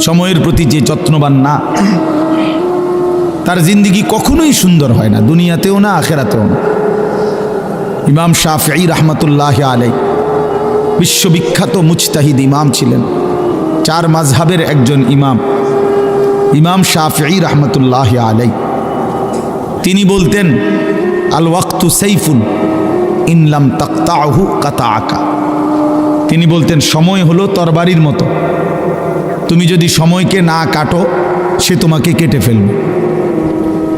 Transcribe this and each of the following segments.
সময়ের প্রতি যে যত্নবান না, তার জিন্দিগি কখনোই সুন্দর হয় না, দুনিয়াতেও না, আখেরাতেও না। ইমাম শাফি রহমতুল্লাহ আলাই বিশ্ববিখ্যাত মুজতাহিদ ইমাম ছিলেন, চার মাঝহাবের একজন ইমাম। ইমাম শাফি রহমতুল্লাহ আলাই তিনি বলতেন আল ওয়াক্তু সাইফুন ইনলাম তাক্তাহু কাতা আকা তিনি বলতেন, সময় হলো তরবারির মতো। তুমি যদি সময়কে না কাটো, সে তোমাকে কেটে ফেলবে।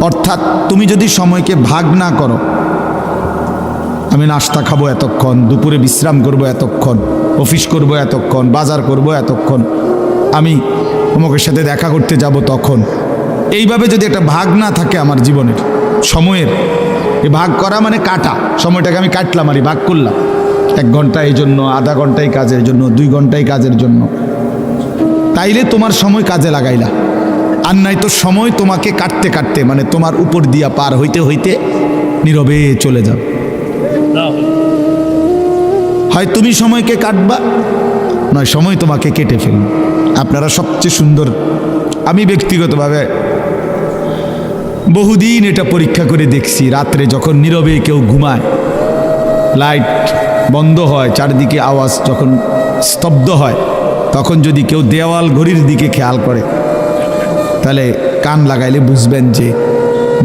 অর্থাৎ তুমি যদি সময়কে ভাগ না করো, আমি নাস্তা খাব এতক্ষণ, দুপুরে বিশ্রাম করব এতক্ষণ, অফিস করব এতক্ষণ, বাজার করব এতক্ষণ, আমি অমুকের সাথে দেখা করতে যাব তখন। এইভাবে যদি একটা ভাগ না থাকে আমার জীবনের, সময়ের, এই ভাগ করা মানে কাটা, সময়টাকে আমি কাটলাম আর ভাগ করলাম। এক ঘণ্টা এই জন্য, আধা ঘন্টাই কাজের জন্য, দুই ঘন্টাই কাজের জন্য। তাইলে তোমার সময় কাজে লাগাইলা। আর নাই তো সময় তোমাকে কাটতে কাটতে মানে তোমার উপর দিয়া পার হইতে হইতে নীরবে চলে যাবে হয় তুমি সময়কে কাটবা, নয় সময় তোমাকে কেটে ফেলবে। আপনারা সবচেয়ে সুন্দর। আমি ব্যক্তিগতভাবে বহুদিন এটা পরীক্ষা করে দেখছি, রাত্রে যখন নীরবে কেউ ঘুমায়, লাইট বন্ধ হয়, চারিদিকে আওয়াজ যখন স্তব্ধ হয় তখন যদি কেউ দেওয়াল ঘড়ির দিকে খেয়াল করে, তাহলে কান লাগাইলে বুঝবেন যে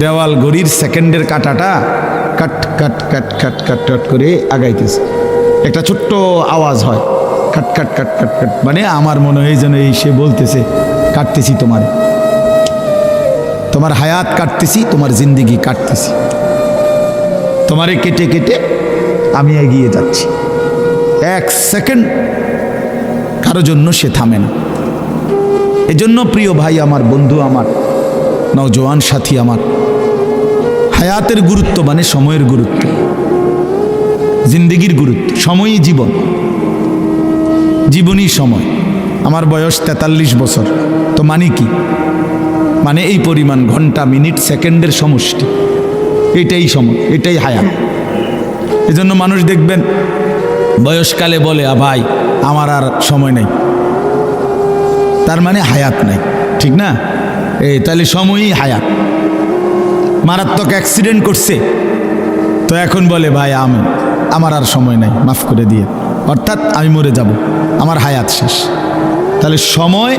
দেওয়াল ঘড়ির সেকেন্ডের কাটাটা কাট কাট কাট কাট কাট কাট করে আগাইতেছে। একটা ছোট্ট আওয়াজ হয়, কাট কাট কাট কাট কাট মানে আমার মনে হয় যেন এই সে বলতেছে, কাটতেছি তোমার। তোমার হায়াত কাটতেছি, তোমার জিন্দিগি কাটতেছি। তোমারে কেটে কেটে আমি এগিয়ে যাচ্ছি। এক সেকেন্ড কারও জন্য সে থামে না। এজন্য প্রিয় ভাই আমার, বন্ধু আমার, নওজোয়ান সাথী আমার, হায়াতের গুরুত্ব মানে সময়ের গুরুত্ব, জিন্দিগির গুরুত্ব, সময়ই জীবন, জীবনই সময়। আমার বয়স তেতাল্লিশ বছর, তো মানে কি? মানে এই পরিমাণ ঘণ্টা, মিনিট, সেকেন্ডের সমষ্টি, এটাই সময়, এটাই হায়াত। এজন্য মানুষ দেখবেন, বয়সকালে বলে, আ ভাই আমার আর সময় নেই। তার মানে হায়াত নাই। ঠিক না? এই, তাহলে সময়ই হায়াত। মারাত্মক অ্যাক্সিডেন্ট করছে। তো এখন বলে, ভাই আমি আমার আর সময় নাই, মাফ করে দিয়ে। অর্থাৎ আমি মরে যাব। আমার হায়াত শেষ। তাহলে সময়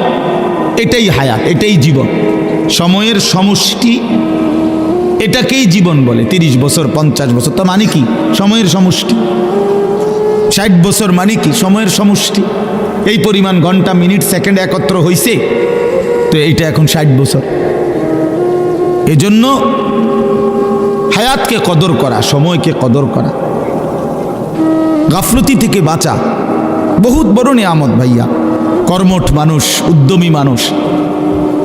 এটাই হায়াত, এটাই জীবন। সময়ের সমষ্টি এটাকেই জীবন বলে। তিরিশ বছর, পঞ্চাশ বছর, তা মানে কি? সময়ের সমষ্টি। ষাট বছর মানে কি? সময়ের সমষ্টি। এই পরিমাণ ঘণ্টা, মিনিট, সেকেন্ড একত্র হইছে, তো এইটা এখন ষাট বছর। এজন্য হায়াতকে কদর করা, সময়কে কদর করা, গাফলতি থেকে বাঁচা, বহুত বড় নিয়ামত ভাইয়া। কর্মঠ মানুষ, উদ্যমী মানুষ,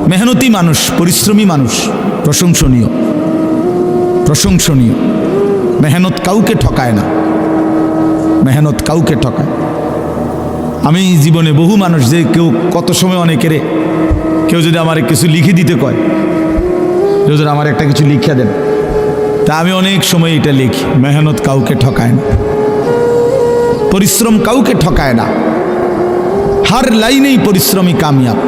মেহনতি মানুষ, পরিশ্রমী মানুষ, প্রশংসনীয় প্রশংসনীয়। মেহনত কাউকে ঠকায় না। মেহনত কাউকে ঠকায়। আমি জীবনে বহু মানুষ যে কেউ কত সময় অনেকেরে কেউ যদি আমার কিছু লিখে দিতে কয়, কেউ যদি আমার একটা কিছু লিখে দেন, তা আমি অনেক সময় এটা লিখি, মেহনত কাউকে ঠকায় না। পরিশ্রম কাউকে ঠকায় না। হার লাইনেই পরিশ্রমী কামিয়াব।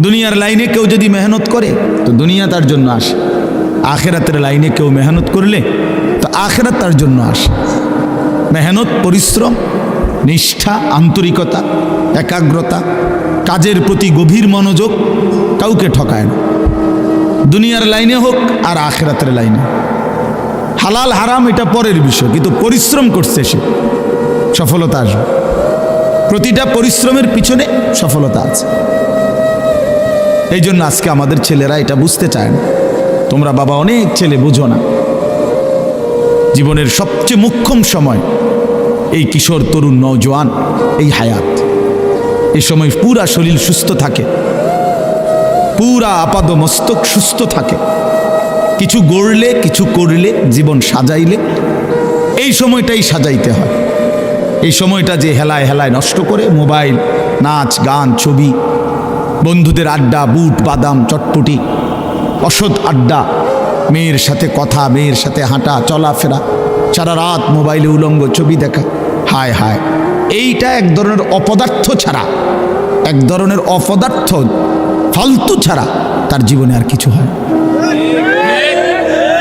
দুনিয়ার লাইনে কেউ যদি মেহনত করে, তো দুনিয়া তার জন্য আসে। আখেরাতের লাইনে কেউ মেহনত করলে, তো আখেরাত তার জন্য আসে। মেহনত, পরিশ্রম, নিষ্ঠা, আন্তরিকতা, একাগ্রতা, কাজের প্রতি গভীর মনোযোগ কাউকে ঠকায় না। দুনিয়ার লাইনে হোক আর আখেরাতের লাইনে। হালাল, হারাম এটা পরের বিষয়, কিন্তু পরিশ্রম করছে সে। সফলতা আসবে। প্রতিটা পরিশ্রমের পিছনে সফলতা আছে। এই জন্য আজকে আমাদের ছেলেরা এটা বুঝতে চায় না। তোমরা বাবা অনেক ছেলে বুঝো না। জীবনের সবচেয়ে মুখ্যম সময় এই কিশোর, তরুণ, নওজোয়ান, এই হায়াত। এই সময় পুরা শরীর সুস্থ থাকে। পুরা আপাদ মস্তক সুস্থ থাকে। কিছু গড়লে, কিছু করলে, জীবন সাজাইলে, এই সময়টাই সাজাইতে হয়। এই সময়টা যে হেলায় হেলায় নষ্ট করে, মোবাইল, নাচ, গান, ছবি, বন্ধুদের আড্ডা, বুট, বাদাম, চটপটি, অসৎ আড্ডা, মেয়ের সাথে কথা, মেয়ের সাথে হাঁটা, চলাফেরা, সারা রাত মোবাইলে উলঙ্গ ছবি দেখা। হায় হায় এইটা এক ধরনের অপদার্থ ছাড়া এক ধরনের অপদার্থ ফালতু ছাড়া তার জীবনে আর কিছু হয়।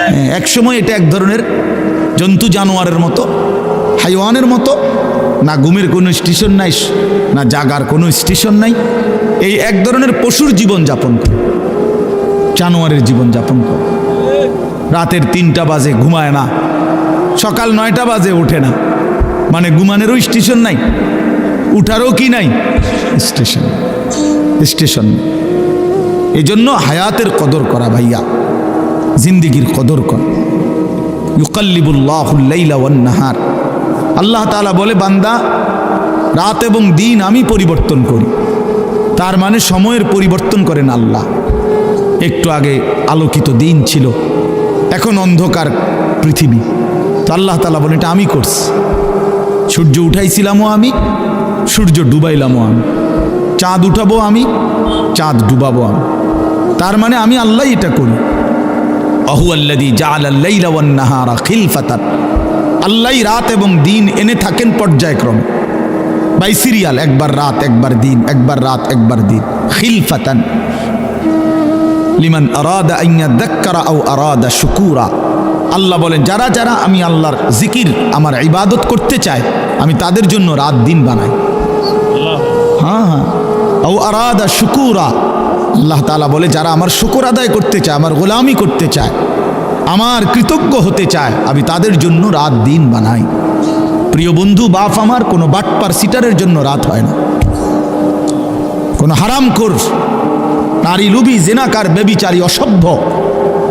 হ্যাঁ, এক সময় এটা এক ধরনের জন্তু জানোয়ারের মতো হাইওয়ানের মতো না ঘুমের কোনো স্টেশন নাই না জাগার কোনো স্টেশন নাই এই এক ধরনের পশুর জীবন যাপন করে জানোয়ারের জীবন যাপন করে রাতের তিনটা বাজে ঘুমায় না সকাল নয়টা বাজে ওঠে না মানে ঘুমানেরও স্টেশন নাই, উঠারও কি নাই? স্টেশন। স্টেশন। এই জন্য হায়াতের কদর করা ভাইয়া, জিন্দিগির কদর কর। নাহার। আল্লাহ তাআলা বলে, বান্দা, রাত এবং দিন আমি পরিবর্তন করি। তার মানে সময়ের পরিবর্তন করেন আল্লাহ। একটু আগে আলোকিত দিন ছিল, এখন অন্ধকার পৃথিবী। তো আল্লাহ তালা বলে এটা আমি করছি। সূর্য উঠাইছিলামও আমি, সূর্য ডুবাইলামও আমি। চাঁদ উঠাবো আমি, চাঁদ ডুবাবো আমি। তার মানে আমি আল্লাহ এটা করি। অহু আল্লাদি নাহারা খিলফাতাত আল্লাহ রাত এবং দিন এনে থাকেন পর্যায়ক্রমে। বাই সিরিয়াল, একবার রাত, একবার দিন, একবার রাত, একবার দিন। খিলফাতান। লিমান আরাদা আইয়া দাক্কারা আও আরাদা শুকুরা। আল্লাহ বলেন, যারা যারা আমি আল্লাহর জিকির, আমার ইবাদত করতে চায়, আমি তাদের জন্য রাত দিন বানাই। হ্যাঁ হ্যাঁ। ও আরাদা শুকুরা। আল্লাহ তালা বলে, যারা আমার শুকুর আদায় করতে চায়, আমার গোলামি করতে চায়, আমার কৃতজ্ঞ হতে চায়, আমি তাদের জন্য রাত দিন বানাই। প্রিয় বন্ধু, বাপ আমার, কোনো বাটপার সিটারের জন্য রাত হয় না। কোনো হারামখোর, নারী লুবি, জেনাকার, বেবিচারী, অসভ্য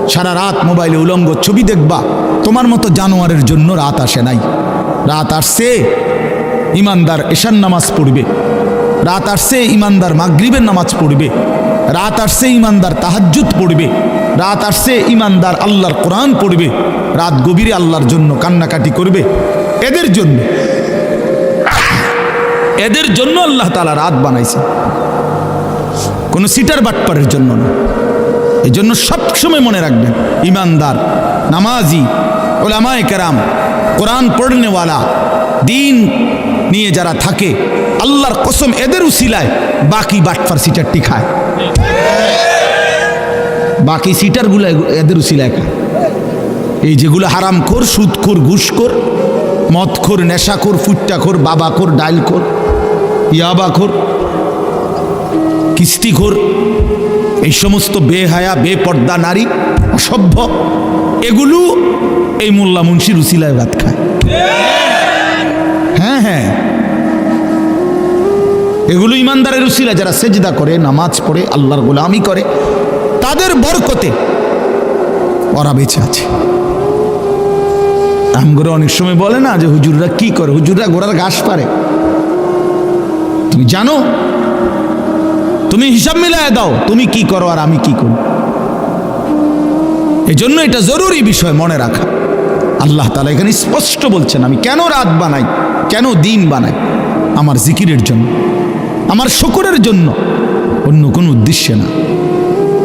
সারা রাত মোবাইলে উলঙ্গ ছবি দেখবা। তোমার মতো জানোয়ারের জন্য রাত আসে নাই। রাত আসছে, ইমানদার এশান নামাজ পড়বে। রাত আসছে, ইমানদার মাগরিবের নামাজ পড়বে। রাত আসছে, ইমানদার তাহাজ্জুদ পড়বে। রাত আসছে, ইমানদার আল্লাহর কোরআন পড়বে। রাত গভীরে আল্লাহর জন্য কান্নাকাটি করবে। এদের জন্য। এদের জন্য আল্লাহ তালা রাত বানাইছে। কোনো সিটার বাটপারের জন্য না। এই জন্য সবসময় মনে রাখবেন, ইমানদার, নামাজি, ওলামায় কেরাম, কোরআন পড়নেওয়ালা, দিন নিয়ে যারা থাকে, আল্লাহর কসম এদের উসিলায় বাকি বাটফার সিটারটি খায় বাকি সিটারগুলো এদের উসিলায় খায়। এই যেগুলো হারামখোর সুদখোর ঘুষখোর মদখোর নেশাখোর ফুট্টাখোর বাবাখোর ডাইলখোর ইয়াবাখোর কিস্তিখোর এই সমস্ত বেহায়া, বেপর্দা নারী, অসভ্য, এগুলো এই মোল্লা মুন্সির উসিলায় ভাত খায়। হ্যাঁ হ্যাঁ। এগুলো ইমানদারের উসিলা যারা সেজদা করে, নামাজ পড়ে, আল্লাহর গোলামি করে, তাদের বরকতে ওরা বেঁচে আছে। আমগুলো অনেক সময় বলে না যে হুজুররা কি করে? হুজুররা গোড়ার ঘাস পারে তুমি জানো তুমি হিসাব মিলায় দাও, তুমি কি করো আর আমি কি করি এই জন্য এটা জরুরি বিষয় মনে রাখা। আল্লাহ তালা এখানে স্পষ্ট বলছেন, আমি কেন রাত বানাই? কেন দিন বানাই? আমার জিকিরের জন্য, আমার শকুরের জন্য অন্য কোনো উদ্দেশ্যে না।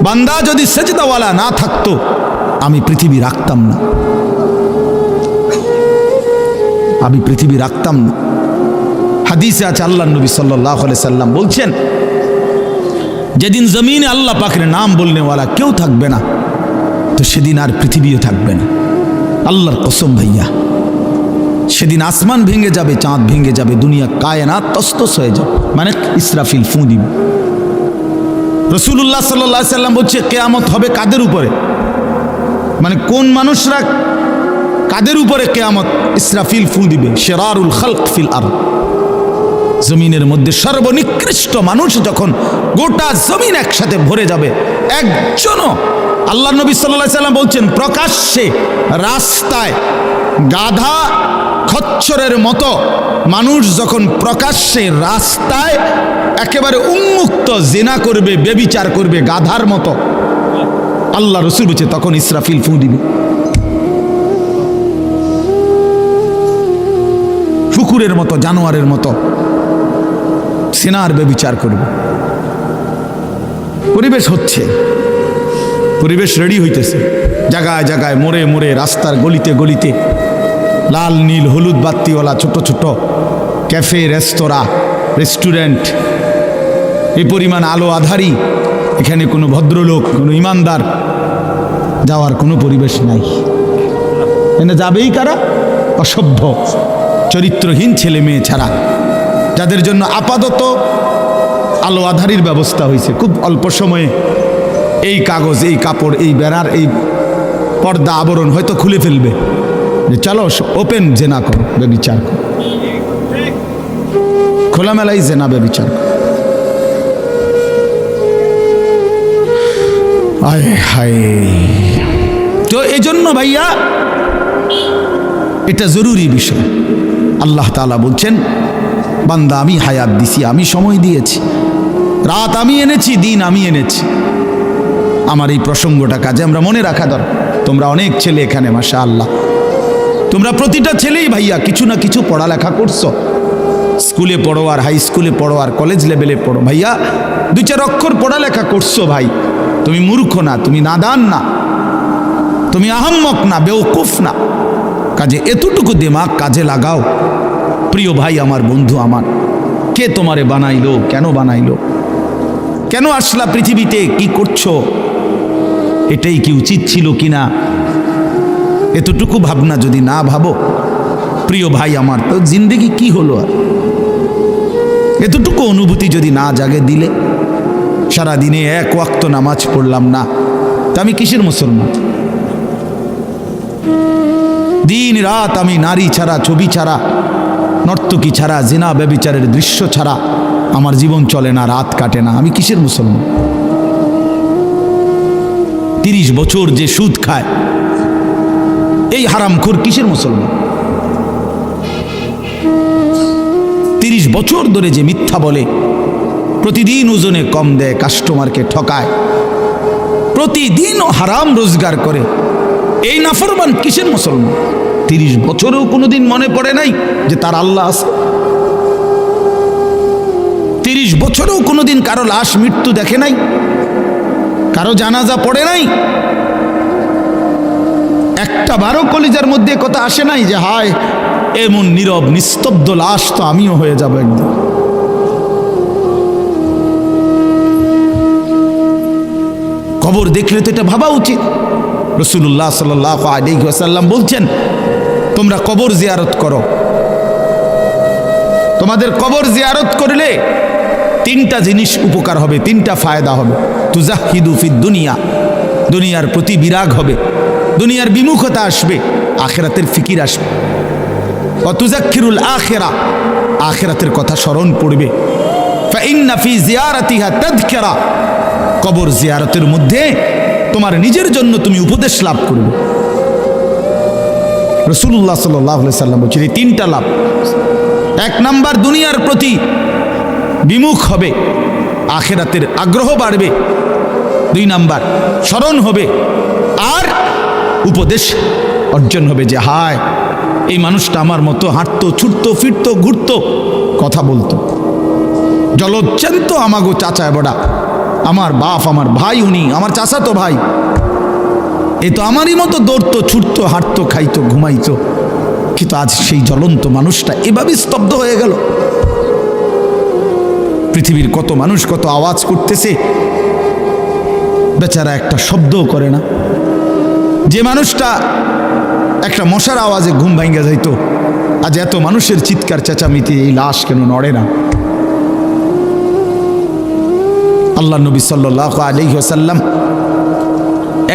বান্দা যদি সেজদাওয়ালা না থাকতো, আমি পৃথিবী রাখতাম না। আমি পৃথিবী রাখতাম না। হাদিসে আছে আল্লাহ নবী সাল্লাহ সাল্লাম বলছেন যেদিন জমিনে আল্লাহ পাকের নাম বলনেওয়ালা কেউ থাকবে না, তো সেদিন আর পৃথিবীও থাকবে না। আল্লাহর কসম ভাইয়া, সেদিন আসমান ভেঙে যাবে, চাঁদ ভেঙে যাবে, দুনিয়া কায়নাত তস্তস হয়ে যাবে। মানে ইসরাফিল ফুঁ দিবে রসুল্লাহ সাল্লাহ সাল্লাম বলছে, কেয়ামত হবে কাদের উপরে? মানে কোন মানুষরা কাদের উপরে কেয়ামত? ইসরাফিল ফু দিবে, শেরারুল খালক ফিল আর জমিনের মধ্যে সর্বনিকৃষ্ট মানুষ যখন গোটা জমিন একসাথে ভরে যাবে, একজনও আল্লাহ নবী সাল্লাহ সাল্লাম বলছেন, প্রকাশ্যে রাস্তায় গাধা খচ্চরের মতো মানুষ যখন প্রকাশ্যে রাস্তায় একেবারে উন্মুক্ত জেনা করবে বেবিচার করবে গাধার মতো, আল্লাহ রসুল বলছে, তখন ইসরাফিল ফু দিবে। কুকুরের মতো, জানোয়ারের মতো সেনার বেবিচার করবে। পরিবেশ হচ্ছে। পরিবেশ রেডি হইতেছে। জায়গায় জায়গায় মোড়ে মোড়ে রাস্তার গলিতে গলিতে লাল, নীল, হলুদ বাত্তিওয়ালা ছোট ছোট ক্যাফে, রেস্তোরাঁ, রেস্টুরেন্ট। এই পরিমাণ আলো আধারী। এখানে কোনো ভদ্রলোক, কোনো ইমানদার যাওয়ার কোনো পরিবেশ নাই। এনে যাবেই কারা? অসভ্য, চরিত্রহীন ছেলে মেয়ে ছাড়া। যাদের জন্য আপাতত আলো আধারির ব্যবস্থা হয়েছে। খুব অল্প সময়ে এই কাগজ, এই কাপড়, এই বেড়ার, এই পর্দা আবরণ হয়তো খুলে ফেলবে। যে চলো, ওপেন জেনা করো বেবিচার করো। খোলামেলাই জেনা বেবিচার করো। আয় হায়। তো জন্য ভাইয়া, এটা জরুরি বিষয়। আল্লাহ তাআলা বলছেন বান্দা, আমি হায়াত দিছি, আমি সময় দিয়েছি। রাত আমি এনেছি, দিন আমি এনেছি। আমার এই প্রসঙ্গটা কাজে আমরা মনে রাখা দরকার। তোমরা অনেক ছেলে এখানে মাসা আল্লাহ তোমরা প্রতিটা ছেলেই ভাইয়া, কিছু না কিছু পড়ালেখা করছ। স্কুলে পড়ো আর হাই স্কুলে পড়ো আর কলেজ লেভেলে পড়ো। ভাইয়া, দুই চার অক্ষর পড়ালেখা করছ ভাই। তুমি মূর্খ না, তুমি নাদান না। তুমি আহাম্মক না, বেওকুফ না। কাজে এতটুকু দিমাগ কাজে লাগাও। প্রিয় ভাই, আমার বন্ধু, আমার। কে তোমারে বানাইলো? কেন বানাইলো? কেন আসলা পৃথিবীতে? কি করছ? এটাই কি উচিত ছিল কিনা? এতটুকু ভাবনা যদি না ভাবো, প্রিয় ভাই, আমার, তো জিন্দেগি কি হলো আর? এতটুকু অনুভূতি যদি না জাগে দিলে সারা দিনে এক ওয়াক্ত নামাজ পড়লাম না, তা আমি কিসের মুসলমান? দিন রাত আমি নারী ছাড়া, ছবি ছাড়া নর্তকী ছাড়া, জিনা ব্যবিচারের দৃশ্য ছাড়া আমার জীবন চলে না, রাত কাটে না। আমি কিসের মুসলমান? তিরিশ বছর যে সুদ খায়, এই হারামখোর কিসের মুসলমান? তিরিশ বছর ধরে যে মিথ্যা বলে, প্রতিদিন ওজনে কম দেয় কাস্টমারকে ঠকায় প্রতিদিনও হারাম রোজগার করে, এই নাফরমান কিসের মুসলমান? তিরিশ বছরেও কোনোদিন মনে পড়ে নাই যে তার আল্লাহ আছে। তিরিশ বছরেও কোনোদিন কারও লাশ মৃত্যু দেখে নাই, কারও জানাজা পড়ে নাই। একটা বারো কলিজার মধ্যে কথা আসে নাই যে, হায়, এমন নীরব, নিস্তব্ধ লাশ তো আমিও হয়ে যাব একদিন। কবর দেখলে তো এটা ভাবা উচিত। রসুল্লাহ সাল্লাম বলছেন তোমরা কবর জিয়ারত করো। তোমাদের কবর জিয়ারত করলে তিনটা জিনিস উপকার হবে, তিনটা ফায়দা হবে। তুজাহিদুফিদ দুনিয়া, দুনিয়ার প্রতি বিরাগ হবে, দুনিয়ার বিমুখতা আসবে, আখেরাতের ফিকির আসবে। অতুজাক্ষিরুল আখেরা, আখেরাতের কথা স্মরণ পড়বে। কবর জিয়ারতের মধ্যে তোমার নিজের জন্য তুমি উপদেশ লাভ করবে। রসুল্লাহ সাল্লাম বলছেন এই তিনটা লাভ। এক নাম্বার, দুনিয়ার প্রতি বিমুখ হবে, আখেরাতের আগ্রহ বাড়বে। দুই নাম্বার, স্মরণ হবে, আর উপদেশ অর্জন হবে যে, হায়, এই মানুষটা আমার মতো হাঁটতো, ছুটতো, ফিরতো, ঘুরতো, কথা বলতো। জলচ্চান্ত আমাগো চাচায় বড়া। আমার বাপ, আমার ভাই, উনি, আমার চাচা তো ভাই এ তো আমারই মতো দৌড়তো, ছুটতো, হাঁটতো, খাইতো, ঘুমাইতো। কিন্তু আজ সেই জ্বলন্ত মানুষটা এভাবে স্তব্ধ হয়ে গেল। পৃথিবীর কত মানুষ কত আওয়াজ করতেছে, বেচারা একটা শব্দও করে না। যে মানুষটা একটা মশার আওয়াজে ঘুম ভাঙ্গা যাইতো, আজ এত মানুষের চিৎকার চেঁচামিতে এই লাশ কেন নড়ে না? আল্লাহ নবী সাল্লাহ আলহিহাসাল্লাম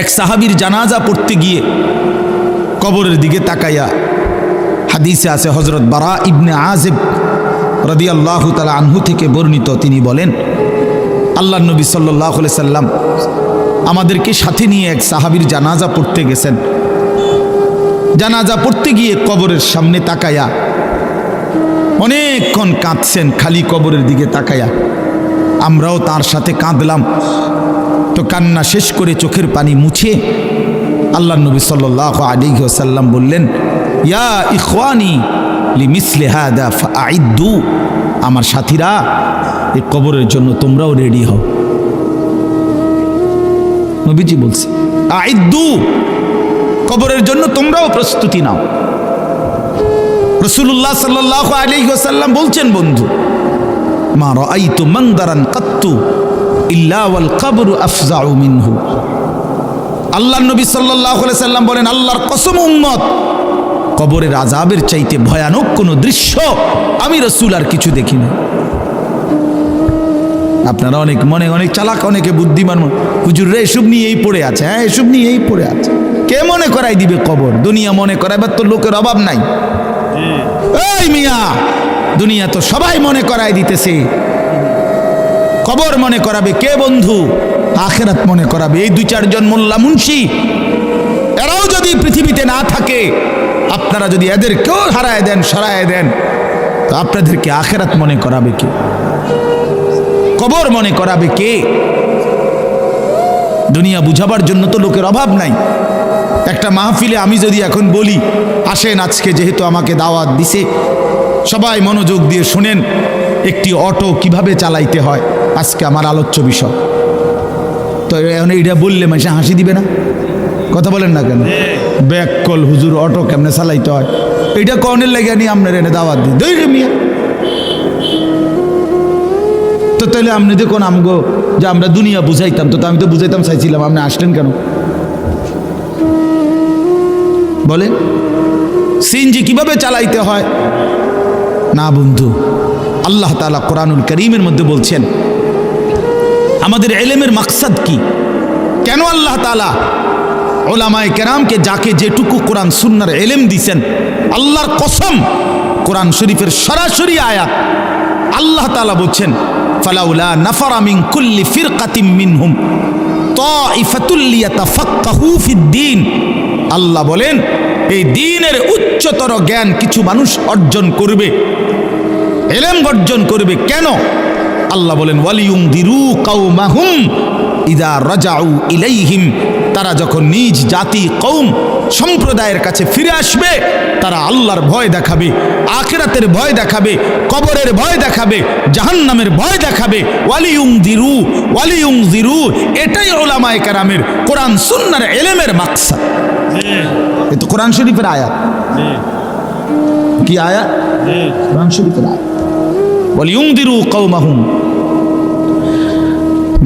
এক সাহাবির জানাজা পড়তে গিয়ে কবরের দিকে তাকাইয়া হাদিসে আছে হজরত বারা ইবনে আজেব রদি আল্লাহ তালা আনহু থেকে বর্ণিত। তিনি বলেন আল্লাহ নবী সাল্লাহ সাল্লাম আমাদেরকে সাথে নিয়ে এক সাহাবির জানাজা পড়তে গেছেন। জানাজা পড়তে গিয়ে কবরের সামনে তাকায়া অনেকক্ষণ কাঁদছেন, খালি কবরের দিকে তাকায়া আমরাও তার সাথে কাঁদলাম। তো কান্না শেষ করে চোখের পানি মুছে আল্লাহ নবী সাল্লাহ আলী সাল্লাম বললেন, ইয়া ইখওয়ানি লি মিসলে হাদা আইদু আমার সাথীরা, এই কবরের জন্য তোমরাও রেডি হও। নবীজি বলছে আইদু কবরের জন্য তোমরাও প্রস্তুতি নাও। রসুল্লাহ সাল্লাহ আলী সাল্লাম বলছেন, বন্ধু, মা রাইতু মন্দারান কাত তারাক্তু ইল্লা ওয়াল কবরু আফজাউ মিনহু। আল্লাহ নবী সাল্লাহ সাল্লাম বলেন আল্লাহর কসম উম্মত কবরের আজাবের চাইতে ভয়ানক কোনো দৃশ্য আমি রসুল আর কিছু দেখি না আপনারা অনেক মনে অনেক চালাক অনেকে বুদ্ধিমান মনে- হুজুর রে এসব নিয়েই পড়ে আছে হ্যাঁ এসব নিয়েই পড়ে আছে। কে মনে করাই দিবে কবর? দুনিয়া মনে করাইবার তো লোকের অভাব নাই। এই মিয়া দুনিয়া তো সবাই মনে করাই দিতেছে। কবর মনে করাবে কে বন্ধু? আখেরাত মনে করাবে। এই দুই চারজন মোল্লা মুন্সি, এরাও যদি পৃথিবীতে না থাকে, আপনারা যদি এদের কেউ হারায় দেন, সরায় দেন, তো আপনাদেরকে আখেরাত মনে করাবে কে? কবর মনে করাবে কে? দুনিয়া বুঝাবার জন্য তো লোকের অভাব নাই। একটা মাহফিলে আমি যদি এখন বলি, আসেন আজকে যেহেতু আমাকে দাওয়াত দিছে সবাই মনোযোগ দিয়ে শুনেন, একটি অটো কীভাবে চালাইতে হয়। আজকে আমার আলোচ্য বিষয়। তো এখন এইটা বললে মাসে হাসি দিবে না? কথা বলেন না কেন? ব্যাক কল, হুজুর, অটো কেমনে চালাইতে হয়? এইটা কনের লেগে নিয়ে আপনার এনে দাওয়াত দিই। দই রে মিয়া। তো তাহলে আপনি দেখুন, আমগো যে আমরা দুনিয়া বুঝাইতাম, তো আমি তো বুঝাইতাম, চাইছিলাম, আপনি আসলেন কেন? বলেন। সিনজি কীভাবে চালাইতে হয়? না বন্ধু? আল্লাহ তালা কোরআনুল করিমের মধ্যে বলছেন, আমাদের এলেমের মাকসাদ কি? কেন আল্লাহ তালা ওলামায় কেরামকে যাকে যেটুকু কোরআন সুন্নার এলেম দিছেন, আল্লাহর কসম কোরআন শরীফের সরাসরি আয়াত, আল্লাহ তালা বলছেন, ফালাউলা নাফারা মিন কুল্লি ফিরকাতিম মিনহুম তাইফাতুল লিয়াতাফাক্কাহু ফিদ্দিন আল্লাহ বলেন এই দিনের উচ্চতর জ্ঞান কিছু মানুষ অর্জন করবে, এলেম অর্জন করবে কেন? আল্লাহ বলেন ওয়ালিউম দিরু কাউমাহুম ইদা রাজাউ ইলাইহিম তারা যখন নিজ জাতি কৌম সম্প্রদায়ের কাছে ফিরে আসবে, তারা আল্লাহর ভয় দেখাবে, আখেরাতের ভয় দেখাবে, কবরের ভয় দেখাবে, জাহান্নামের ভয় দেখাবে। ওয়ালিউম দিরু ওয়ালিউম দিরু এটাই ওলামায়ে কেরামের কোরআন সুন্নার এলেমের মাকসাদ। এ তো কোরআন শরীফের আয়াত। কি আয়াত? কোরআন শরীফের আয়াত। বলি ইউংদিরু কৌমাহুম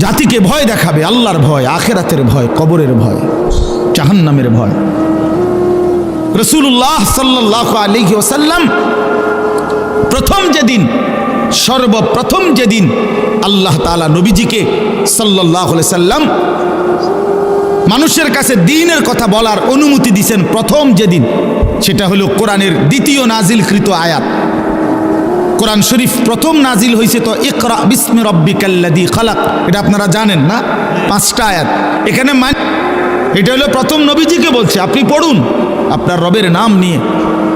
জাতিকে ভয় দেখাবে আল্লাহর ভয় আখেরাতের ভয় কবরের ভয় জাহান্নামের ভয়। রসুল্লাহ সাল্লাহ আলিহি ওসাল্লাম প্রথম যেদিন সর্বপ্রথম যেদিন আল্লাহ তালা নবীজিকে সাল্লাহ সাল্লাম মানুষের কাছে দিনের কথা বলার অনুমতি দিছেন প্রথম যেদিন, সেটা হলো কোরআনের দ্বিতীয় নাজিলকৃত আয়াত। কোরআন শরীফ প্রথম নাজিল হয়েছে তো ইকরা বিস্মি রব্বিকাল্লাদি খালাক। এটা আপনারা জানেন না? পাঁচটা আয়াত। এখানে মান এটা হলো প্রথম নবীজিকে বলছে, আপনি পড়ুন। আপনার রবের নাম নিয়ে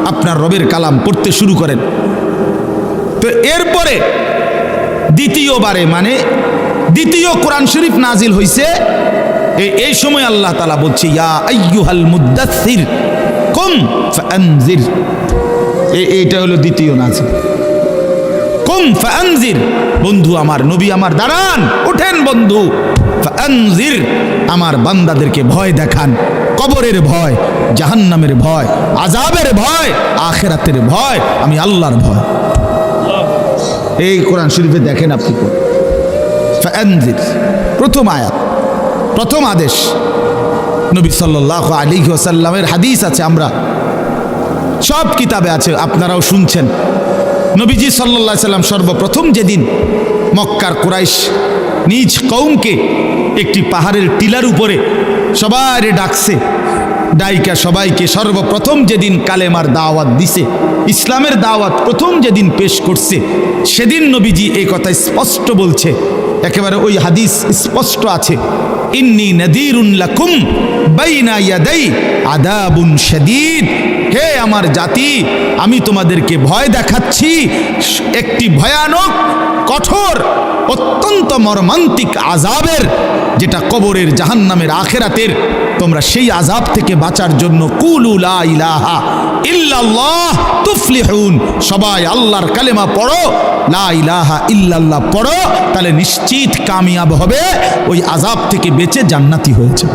আপনার রবের কালাম পড়তে শুরু করেন। তো এরপরে দ্বিতীয়বারে মানে দ্বিতীয় কোরআন শরীফ নাজিল হয়েছে এই সময় আল্লাহ তালা বলছে, ইয়া কুম এইটা হলো দ্বিতীয় নাজিল। কুম বন্ধু আমার নবী আমার দাঁড়ান ওঠেন বন্ধু। আমার বান্দাদেরকে ভয় দেখান, কবরের ভয়, জাহান্নামের ভয় আজাবের ভয়, আখেরাতের ভয়, আমি আল্লাহর ভয়। এই কোরআন শরীফে দেখেন আপনি। প্রথম আয়াত। প্রথম আদেশ। নবী সাল্লাহ আলী ওসাল্লামের হাদিস আছে, আমরা সব কিতাবে আছে, আপনারাও শুনছেন। নবীজি সাল্লাহ সাল্লাম সর্বপ্রথম যেদিন মক্কার কুরাইশ নিজ কৌমকে একটি পাহাড়ের টিলার উপরে সবাই ডাকছে, ডাইকা সবাইকে সর্বপ্রথম যেদিন কালেমার দাওয়াত দিছে, ইসলামের দাওয়াত প্রথম যেদিন পেশ করছে, সেদিন নবীজি এই কথা স্পষ্ট বলছে। একেবারে ওই হাদিস স্পষ্ট আছে। ইন্নি নদীরুন লাকুম বাইনা ইয়াদাই আদাবুন শাদীদ। হে আমার জাতি, আমি তোমাদেরকে ভয় দেখাচ্ছি। একটি ভয়ানক, কঠোর, অত্যন্ত মর্মান্তিক আজাবের যেটা কবরের জাহান্নামের আখেরাতের তোমরা সেই আজাব থেকে বাঁচার জন্য সবাই আল্লাহর কালেমা পড়ো, লা ইলাহা ইল্লাল্লাহ পড়ো, তাহলে নিশ্চিত কামিয়াব হবে, ওই আজাব থেকে বেঁচে জান্নাতি হয়েছে।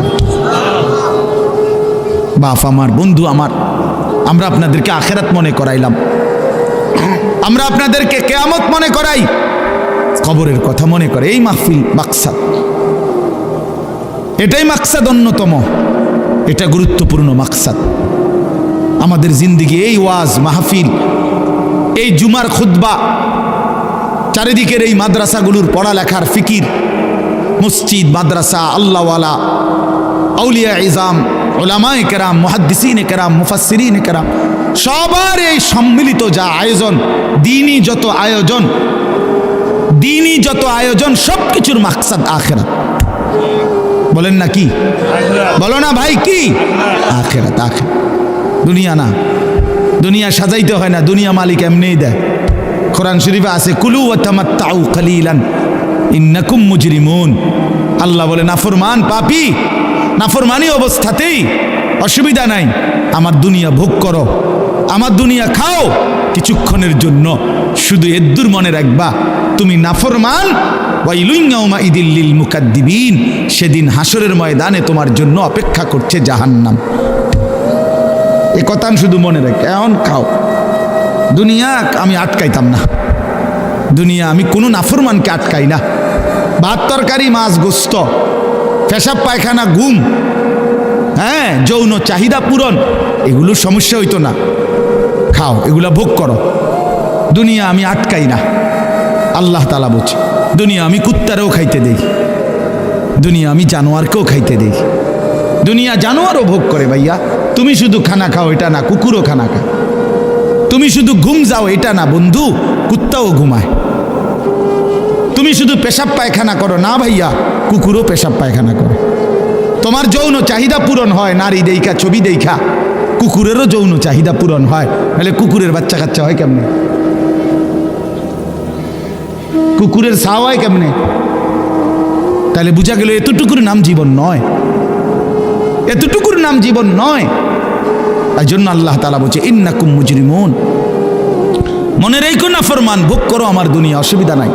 বাপ আমার, বন্ধু আমার, আমরা আপনাদেরকে আখেরাত মনে করাইলাম। আমরা আপনাদেরকে কেয়ামত মনে করাই। কবরের কথা মনে করে, এই মাহফিল মাকসাদ। এটাই মাকসাদ অন্যতম। এটা গুরুত্বপূর্ণ মাকসাদ। আমাদের জিন্দিগি এই ওয়াজ, মাহফিল, এই জুমার খুদ্া চারিদিকের এই মাদ্রাসাগুলোর পড়ালেখার ফিকির, মসজিদ, মাদ্রাসা, আল্লাহওয়ালা, আউলিয়া ইজাম ওলামায় কেরাম, মুহাদ্দিসিন কেরাম মুফাসিরিন কেরাম, সবার এই সম্মিলিত যা আয়োজন, দিনই যত আয়োজন, দিনই যত আয়োজন সব কিছুর মাকসাদ আখেরাত। বলেন না কি? বলো না ভাই, কি? আখেরাত আখেরাত। দুনিয়া না। দুনিয়া সাজাইতে হয় না, দুনিয়া মালিক এমনিই দেয়। কোরআন শরীফে আছে, কুলু ও তামাত্তাউ কালিলান, ইন্নাকুম মুজরিমুন। আল্লাহ বলে, নাফরমান পাপি, নাফরমানি অবস্থাতেই অসুবিধা নাই। আমার দুনিয়া ভোগ করো, আমার দুনিয়া খাও, কিছুক্ষণের জন্য। শুধু এদ্দুর মনে রাখবা, তুমি নাফরমান মুকাদ্দিবিন। সেদিন হাসরের ময়দানে তোমার জন্য অপেক্ষা করছে জাহান্নাম। এ কথা আমি শুধু মনে রাখ। এখন খাও। দুনিয়া আমি আটকাইতাম না। দুনিয়া আমি কোনো নাফরমানকে আটকাই না। ভাত তরকারি, মাছ গোস্ত, পেশাব, পায়খানা গুম হ্যাঁ যৌন চাহিদা পূরণ, এগুলোর সমস্যা হইতো না। খাও, এগুলা ভোগ করো। দুনিয়া আমি আটকাই না। আল্লাহ তালা বলছে। দুনিয়া আমি কুত্তারেও খাইতে দেই দুনিয়া আমি জানোয়ারকেও খাইতে দেই দুনিয়া জানোয়ারও ভোগ করে ভাইয়া। তুমি শুধু খানা খাও, এটা না, কুকুরও খানা খায়। তুমি শুধু ঘুম যাও, এটা না, বন্ধু, কুত্তাও ঘুমায়। তুমি শুধু পেশাব পায়খানা করো, না ভাইয়া, কুকুরও পেশাব পায়খানা করে। তোমার যৌন চাহিদা পূরণ হয়, নারী দেইখা, ছবি দেইখা। কুকুরেরও যৌন চাহিদা পূরণ হয়। তাহলে কুকুরের বাচ্চা কাচ্চা হয় কেমনে? কুকুরের ছাও হয় কেমনে? তাহলে বোঝা গেল এতটুকুর নাম জীবন নয়। এতটুকুর নাম জীবন নয়। তাই জন্য আল্লাহ তালা বলছে, ইন্নাকুম মুজরিমুন। মনে রেখো না ফরমান, ভোগ করো আমার দুনিয়া, অসুবিধা নাই।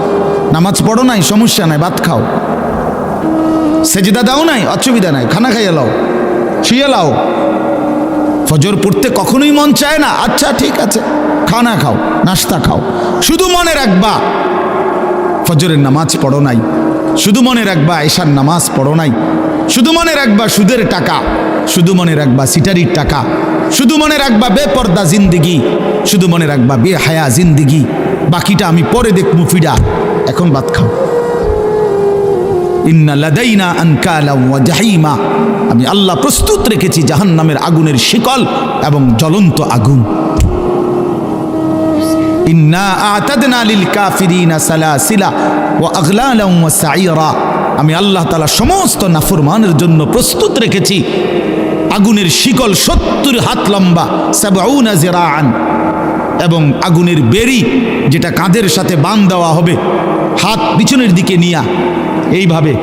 নামাজ পড়ো নাই, সমস্যা নাই, ভাত খাও। সেজিদা দাও নাই, অসুবিধা নাই, খানা খাইয়ে লাও শুয়ে লাও। ফজর পড়তে কখনোই মন চায় না আচ্ছা ঠিক আছে, খানা খাও, নাস্তা খাও। শুধু মনে রাখবা ফজরের নামাজ পড়ো নাই। শুধু মনে রাখবা এশার নামাজ পড়ো নাই। শুধু মনে রাখবা সুদের টাকা। শুধু মনে রাখবা সিটারির টাকা। শুধু মনে রাখবা বেপর্দা জিন্দিগি। শুধু মনে রাখবা বে হায়া জিন্দিগি। বাকিটা আমি পরে দেখব ফিডা এখন বাদ খাও। আমি আল্লাহ প্রস্তুত রেখেছি জাহান্নামের আগুনের শিকল এবং জ্বলন্ত আগুন। ইন্না লিল আমি আল্লাহ তাআলা সমস্ত নাফরমানের জন্য প্রস্তুত রেখেছি। আগুনের শিকল সত্তর হাত লম্বা, সাবউনা এবং আগুনের বেরি, যেটা কাঁধের সাথে বান দেওয়া হবে, হাত পিছনের দিকে নিয়া। এইভাবে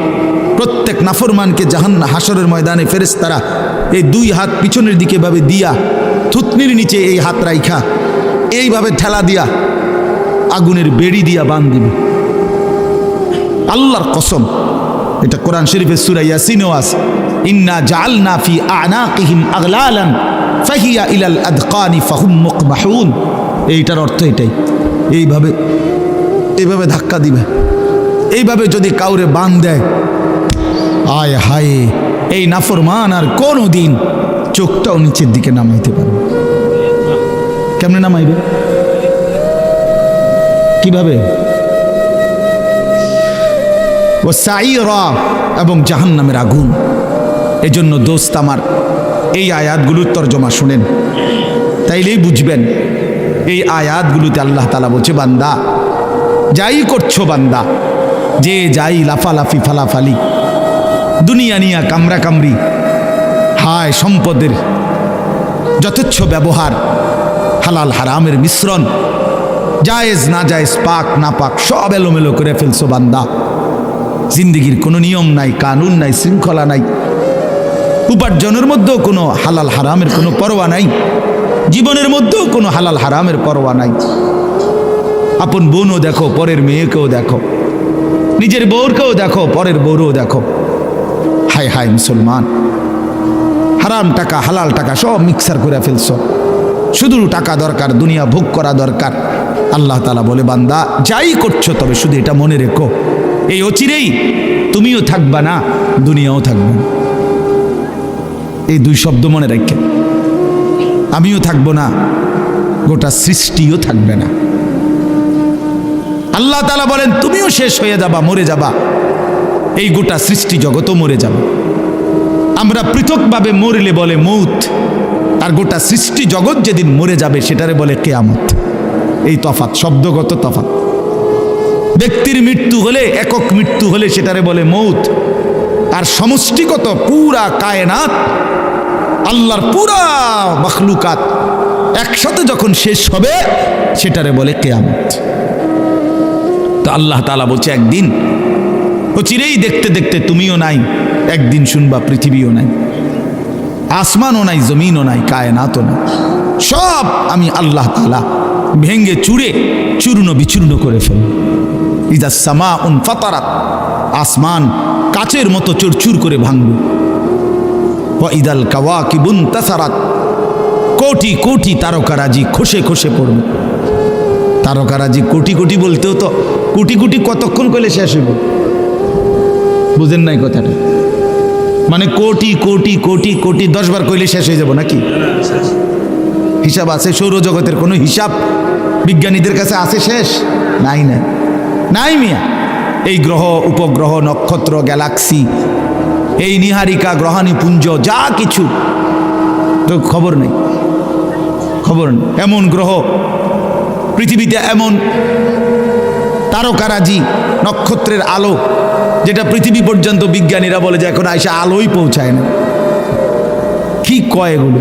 প্রত্যেক নাফরমানকে জাহান্না হাসরের ময়দানে ফেরেশতারা এই দুই হাত পিছনের দিকে ভাবে দিয়া থুতনির নিচে এই হাত রাইখা। এইভাবে ঠেলা দিয়া, আগুনের বেড়ি দিয়া বান দিবে। আল্লাহর কসম, এটা কোরআন শরীফের সূরা ইয়াসিনও আছে। ইন্না জাআলনা ফি আনাকিহিম আগলালান, ফাহিয়া ইলাল আদকানি ফাহুম মুকমাহুন এইটার অর্থ এটাই, এইভাবে এইভাবে ধাক্কা দিবে। এইভাবে যদি কাউরে বান দেয়, আয় হায়, এই নাফরমান আর কোনো দিন চোখটাও নিচের দিকে নামাইতে পারবে কেমনে নামাইবে? কীভাবে? ও সাইরা এবং জাহান্নামের আগুন। এজন্য দোস্ত আমার, এই আয়াতগুলোর তর্জমা শুনেন। তাইলেই বুঝবেন, এই আয়াতগুলোতে আল্লাহ তালা বলছে, বান্দা, যাই করছ বান্দা, যে যাই লাফালাফি ফালাফালি, দুনিয়া নিয়া কামরা কামরি হায় সম্পদের যথেচ্ছ ব্যবহার হালাল, হারামের মিশ্রণ। জায়েজ, না জায়েজ, পাক, না পাক, সব এলোমেলো করে ফেলছো বান্দা। জিন্দিগির কোনো নিয়ম নাই, কানুন নাই, শৃঙ্খলা নাই। উপার্জনের মধ্যেও কোনো হালাল, হারামের কোনো পরোয়া নাই। জীবনের মধ্যেও কোনো হালাল, হারামের পরোয়া নাই। আপন বোনও দেখো, পরের মেয়েকেও দেখো। নিজের বউরকেও দেখো, পরের বউরও দেখো। হায় হায়, মুসলমান। হারাম টাকা, হালাল টাকা সব মিক্সার করে ফেলছো। শুধু টাকা দরকার, দুনিয়া ভোগ করা দরকার। আল্লাহ তালা বলে, বান্দা, যাই করছ তবে শুধু এটা মনে রেখো। এই অচিরেই তুমিও থাকবা না, দুনিয়াও থাকবে না। এই দুই শব্দ মনে রাখেন আমিও থাকব না, গোটা সৃষ্টিও থাকবে না। আল্লাহ তালা বলেন, তুমিও শেষ হয়ে যাবা, মরে যাবা। এই গোটা সৃষ্টি জগতও মরে যাবে। আমরা পৃথকভাবে মরলে বলে মৌত। আর গোটা সৃষ্টি জগৎ যেদিন মরে যাবে, সেটারে বলে কেয়ামত। এই তফাত শব্দগত তফাত ব্যক্তির মৃত্যু হলে, একক মৃত্যু হলে সেটারে বলে মৌত। আর সমষ্টিগত পুরা কায়নাত, আল্লাহর পুরা মখলুকাত একসাথে যখন শেষ হবে, সেটারে বলে কেয়ামত। তো আল্লাহ তালা বলছে, একদিন। ও চিরেই দেখতে দেখতে তুমিও নাই, একদিন শুনবা পৃথিবীও নাই। আসমানও নাই, জমিনও নাই, কায়নাতও নাই। সব আমি আল্লাহ তালা ভেঙ্গে চুড়ে চূর্ণ বিচূর্ণ করে ফেলব ইদা সামা উন ফাতারাত, আসমান কাচের মতো চুরচুর করে ভাঙব ইদাল কাওয়া কি বুন তাসারাত, কোটি কোটি তারকারাজি খসে খসে পড়বে তারকারাজি কোটি কোটি বলতেও তো কোটি কোটি কতক্ষণ করলে শেষ হইব? বুঝেন নাই কথাটা। মানে কোটি কোটি কোটি কোটি, দশ বার কইলে শেষ হয়ে যাব নাকি? হিসাব আছে, সৌরজগতের কোনো হিসাব বিজ্ঞানীদের কাছে আছে শেষ? নাই না নাই মিয়া। এই গ্রহ, উপগ্রহ, নক্ষত্র, গ্যালাক্সি, এই নিহারিকা, গ্রহাণী, পুঞ্জ, যা কিছু। তো খবর নেই। খবর নেই। এমন গ্রহ, পৃথিবীতে এমন তারকারাজি, নক্ষত্রের আলো যেটা পৃথিবী পর্যন্ত বিজ্ঞানীরা বলে যে এখন আইসা আলোই পৌঁছায় না। কি কয় এগুলো?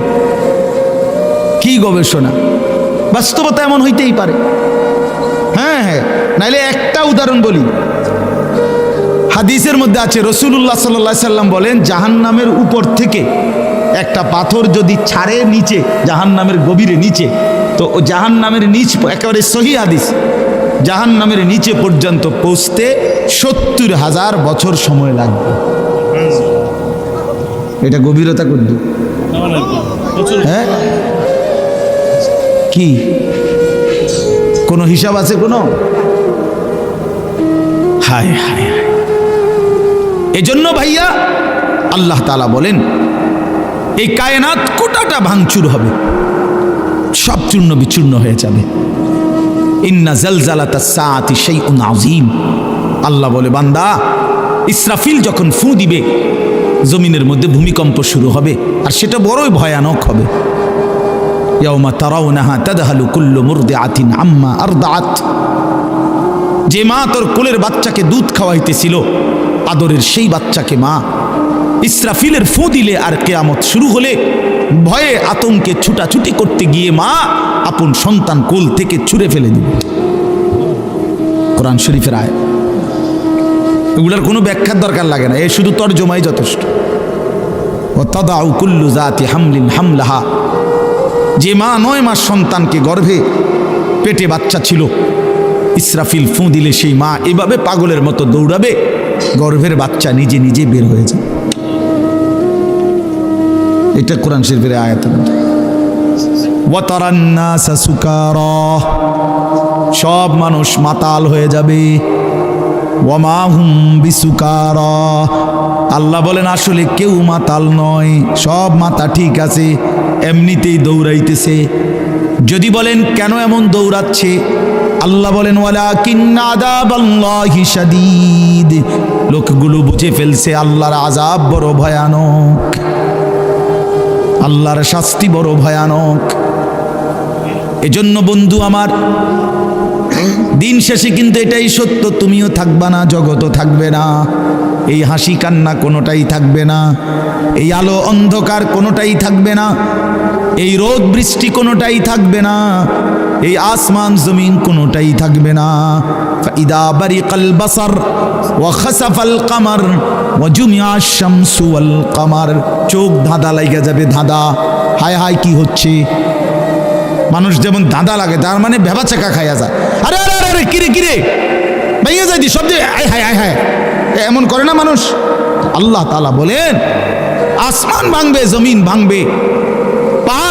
কি গবেষণা? বাস্তবতা এমন হইতেই পারে। হ্যাঁ হ্যাঁ নাইলে একটা উদাহরণ বলি। হাদিসের মধ্যে আছে রসুল্লাহ সাল্লা সাল্লাম বলেন জাহান নামের উপর থেকে একটা পাথর যদি ছাড়ে নিচে জাহান নামের গভীরে নিচে, তো জাহান নামের নিচ একেবারে সহি হাদিস। জাহান নামের নিচে পর্যন্ত পৌঁছতে সত্তর হাজার বছর সময় লাগবে। এটা গভীরতা করবে হ্যাঁ? কি? কোনো হিসাব আছে কোনো? হায় হায় হায়। এজন্য ভাইয়া, আল্লাহ তালা বলেন, এই কায়নাত কোটাটা ভাঙচুর হবে। সব চূর্ণ বিচূর্ণ হয়ে যাবে। আযীম। আল্লাহ বলে, বান্দা, ইসরাফিল যখন ফু দিবে, জমিনের মধ্যে ভূমিকম্প শুরু হবে, আর সেটা বড়ই ভয়ানক হবে। তাদহালু কুল্লু মুরদিআতিন আম্মা আরদাআত। যে মা তোর কোলের বাচ্চাকে দুধ খাওয়াইতেছিল, আদরের সেই বাচ্চাকে মা, ইসরাফিলের ফু দিলে আর কেয়ামত শুরু হলে ভয়ে আতঙ্কে ছুটাছুটি করতে গিয়ে মা আপন সন্তান কোল থেকে ছুঁড়ে ফেলে দিবে কোরআন শরীফের আয় এগুলার কোনো ব্যাখ্যার দরকার লাগে না, এ শুধু তর্জমাই যথেষ্ট। ও তদাউ কুল্লু জাতি হামলিন হামলাহা। যে মা নয় মাস সন্তানকে গর্ভে পেটে বাচ্চা ছিল, ইসরাফিল ফু দিলে সেই মা এভাবে পাগলের মতো দৌড়াবে, গর্ভের বাচ্চা নিজে নিজে বের হয়ে যায়। এটা কোরআন শরীফের আয়াত। সব মানুষ মাতাল হয়ে যাবে। আল্লাহ বলেন, আসলে কেউ মাতাল নয়, সব মাথা ঠিক আছে, এমনিতেই দৌড়াইতেছে। যদি বলেন, কেন এমন দৌড়াচ্ছে? আল্লাহ বলেন লোকগুলো বুঝে ফেলছে, আল্লাহর আজাব বড় ভয়ানক। আল্লাহর শাস্তি বড় ভয়ানক। এজন্য বন্ধু আমার, দিন শেষে কিন্তু এটাই সত্য, তুমিও থাকবা না জগতও থাকবে না। এই হাসি কান্না কোনোটাই থাকবে না, এই আলো অন্ধকার কোনোটাই থাকবে না, এই রোদ বৃষ্টি কোনোটাই থাকবে না, এই আসমান জমিন কোনোটাই থাকবে না। ওয়া খাসাফাল কামার ওয়া জুমিয়া শামসু ওয়াল কামার চোখ ধাঁধা লাগা যাবে ধাঁধা। হায় হায়, কি হচ্ছে? মানুষ যেমন ধাঁধা লাগে, তার মানে ভেবা চাকা খাইয়া যায়। আরে আরে আরে আরে কিরে কিরে ভেঙে যায় দি সব দিয়ে আয়, হায় আয়, হায়। এমন করে না মানুষ? আল্লাহ তালা বলেন, আসমান ভাঙবে, জমিন ভাঙবে।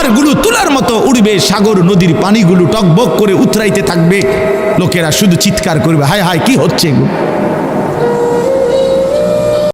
পাহাড়গুলো তোলার মতো উড়বে, সাগর নদীর পানিগুলো টকবক করে উথরাইতে থাকবে। লোকেরা শুধু চিৎকার করবে, হায় হায়, কি হচ্ছে এগুলো?